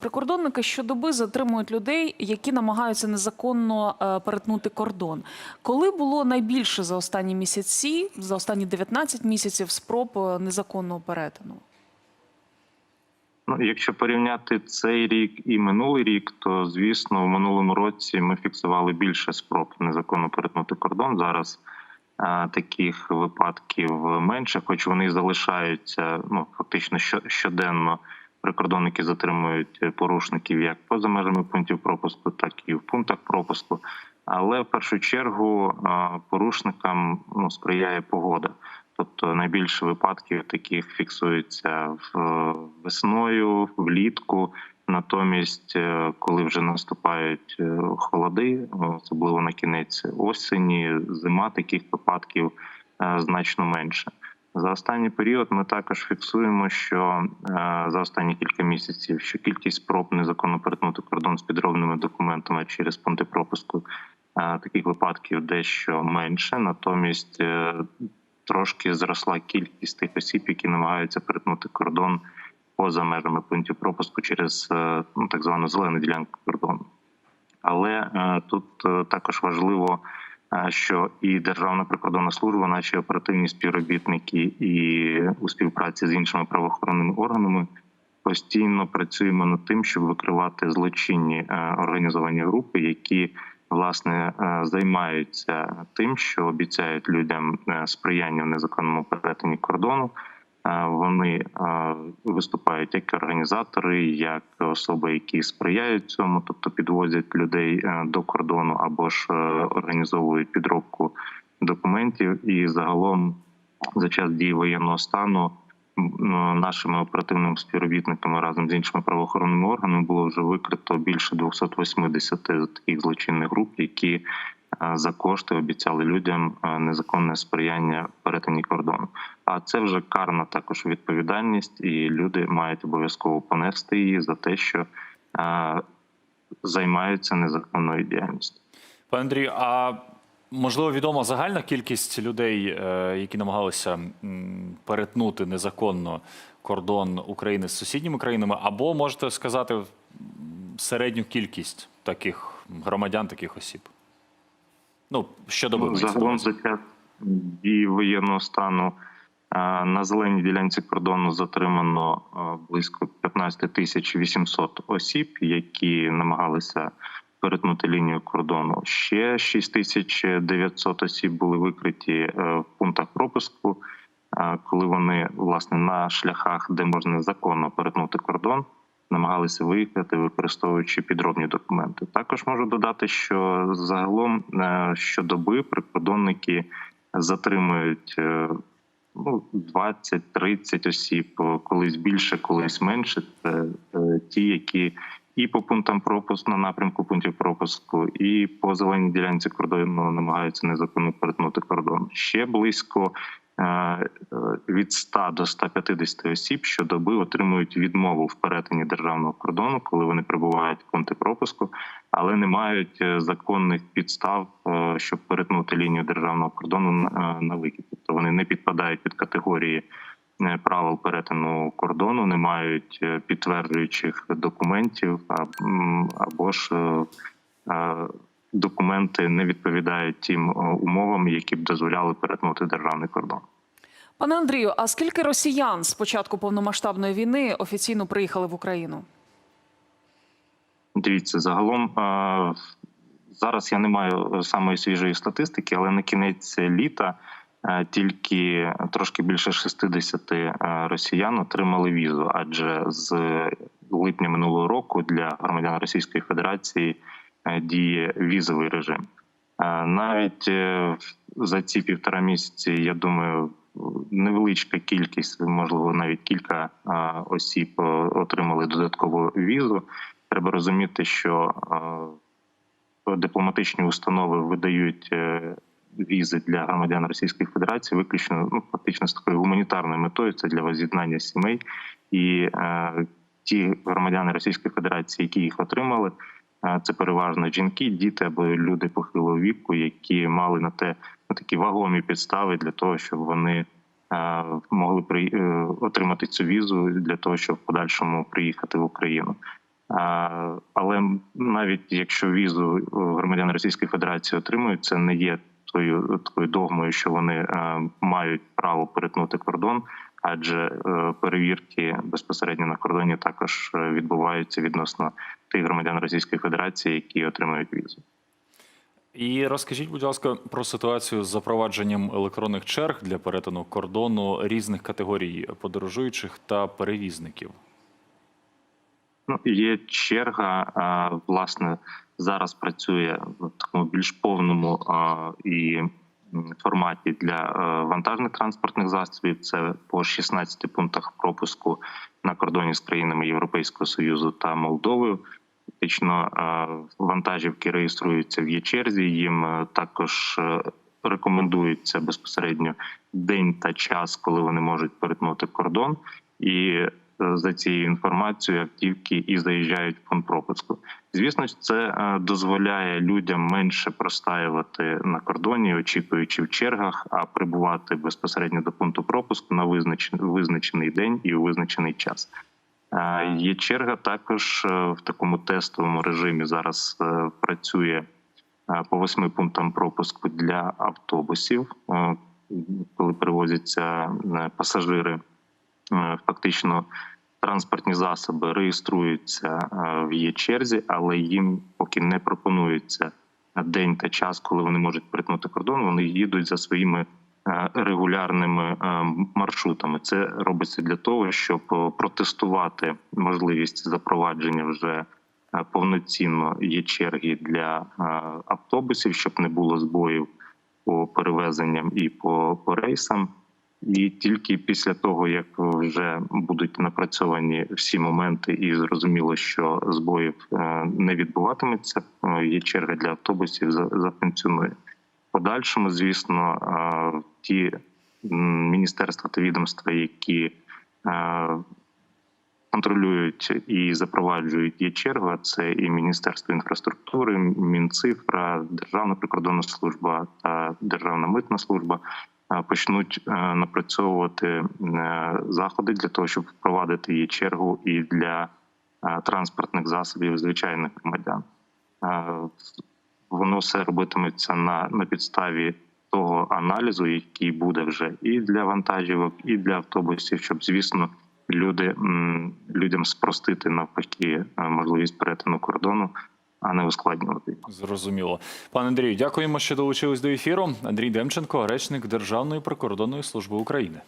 Прикордонники щодоби затримують людей, які намагаються незаконно е, перетнути кордон. Коли було найбільше за останні місяці, за останні 19 місяців спроб е, незаконного перетину? Ну, якщо порівняти цей рік і минулий рік, то звісно, в минулому році ми фіксували більше спроб незаконно перетнути кордон. Зараз а, таких випадків менше, хоч вони залишаються ну фактично щоденно. Прикордонники затримують порушників як поза межами пунктів пропуску, так і в пунктах пропуску. Але в першу чергу порушникам ну, сприяє погода. Тобто найбільше випадків таких фіксується весною, влітку. Натомість, е, коли вже наступають е, холоди, особливо на кінець осені, зима таких випадків е, значно менше. За останній період ми також фіксуємо, що за останні кілька місяців що кількість спроб незаконно перетнути кордон з підробними документами через пункти пропуску таких випадків дещо менше. Натомість трошки зросла кількість тих осіб, які намагаються перетнути кордон поза межами пунктів пропуску через ну, так звану зелену ділянку кордону. Але е, тут е, також важливо, е, що і Державна прикордонна служба, наші оперативні співробітники, і у співпраці з іншими правоохоронними органами постійно працюємо над тим, щоб викривати злочинні організовані групи, які власне займаються тим, що обіцяють людям сприяння в незаконному перетині кордону. Вони виступають як організатори, як особи, які сприяють цьому, тобто підвозять людей до кордону або ж організовують підробку документів. І загалом за час дії воєнного стану нашими оперативними співробітниками разом з іншими правоохоронними органами було вже викрито більше 280 таких злочинних груп, які за кошти обіцяли людям незаконне сприяння перетині кордону. А це вже карна також відповідальність, і люди мають обов'язково понести її за те, що займаються незаконною діяльністю. Пане Андрію, а можливо відома загальна кількість людей, е, які намагалися перетнути незаконно кордон України з сусідніми країнами, або можете сказати середню кількість таких громадян, таких осіб? Ну, щодо Ну, загалом за час дії воєнного стану на зеленій ділянці кордону затримано близько 15 тисяч 800 осіб, які намагалися перетнути лінію кордону. Ще 6 тисяч 900 осіб були викриті е, в пунктах пропуску, коли вони власне на шляхах, де можна законно перетнути кордон намагалися виїхати, використовуючи підробні документи. Також можу додати, що загалом е, щодоби прикордонники затримують е, ну 20-30 осіб, колись більше, колись менше. Це е, ті, які і по пунктам пропуску на напрямку пунктів пропуску, і по зеленій ділянці кордону намагаються незаконно перетнути кордон. Ще близько Е, від 100 до 150 осіб щодоби отримують відмову в перетині державного кордону, коли вони прибувають в пункти пропуску, але не мають е, законних підстав, е, щоб перетнути лінію державного кордону на вихід. Тобто вони не підпадають під категорії правил перетину кордону, не мають підтверджуючих документів або ж документи не відповідають тим умовам, які б дозволяли перетнути державний кордон. Пане Андрію, а скільки росіян з початку повномасштабної війни офіційно приїхали в Україну? Дивіться, загалом зараз я не маю самої свіжої статистики, але на кінець літа тільки трошки більше 60 росіян отримали візу, адже з липня минулого року для громадян Російської Федерації діє візовий режим. Навіть е, за ці півтора місяці, я думаю, невеличка кількість, можливо, навіть кілька осіб е, отримали додаткову візу. Треба розуміти, що дипломатичні установи видають е, візи для громадян Російської Федерації, виключно ну фактично з такою гуманітарною метою. Це для воз'єднання сімей і ті громадяни Російської Федерації, які їх отримали. Це переважно жінки, діти або люди похилого віку, які мали на те на такі вагомі підстави для того, щоб вони могли при е, отримати цю візу для того, щоб в подальшому приїхати в Україну. Але навіть якщо візу е, громадяни Російської Федерації отримують, це не є тою такою догмою, що вони е, мають право перетнути кордон, адже перевірки безпосередньо на кордоні також відбуваються відносно тих громадян Російської Федерації, які отримують візу. І розкажіть, будь ласка, про ситуацію з запровадженням електронних черг для перетину кордону різних категорій подорожуючих та перевізників. Ну, є черга, а, власне, зараз працює в такому більш повному а, і форматі для е, вантажних транспортних засобів. Це по 16 пунктах пропуску на кордоні з країнами Європейського Союзу та Молдовою. Фактично вантажівки реєструються в є-черзі. Їм е, також е, рекомендується безпосередньо день та час, коли вони можуть перетнути кордон. І е, за цією інформацією автівки і заїжджають в пункт пропуску. Звісно, це е, дозволяє людям менше простаювати на кордоні, очікуючи в чергах, а прибувати безпосередньо до пункту пропуску на визначений день і у визначений час. Є черга також е, в такому тестовому режимі. Зараз е, працює е, по восьми пунктам пропуску для автобусів, коли перевозяться е, пасажири. Фактично транспортні засоби реєструються в є черзі, але їм поки не пропонується день та час, коли вони можуть перетнути кордон. Вони їдуть за своїми регулярними е, маршрутами. Це робиться для того, щоб е, протестувати можливість запровадження вже е, повноцінно є черги для е, автобусів, щоб не було збоїв по перевезенням і по, по рейсам. І тільки після того, як вже будуть напрацьовані всі моменти, і зрозуміло, що збоїв е, не відбуватиметься, е, є черга для автобусів за- зафункціонує. Подальшому, звісно, е, ті міністерства та відомства, які е, контролюють і запроваджують є черга, це і Міністерство інфраструктури, Мінцифра, Державна прикордонна служба та Державна митна служба е, почнуть е, напрацьовувати заходи для того, щоб впровадити її чергу і для транспортних засобів звичайних громадян. Воно все робитиметься на, на підставі того аналізу, який буде вже і для вантажівок, і для автобусів, щоб звісно люди людям спростити навпаки е, можливість перетину кордону, а не ускладнювати. Зрозуміло. Пане Андрію, дякуємо, що долучились до ефіру. Андрій Демченко, речник Державної прикордонної служби України.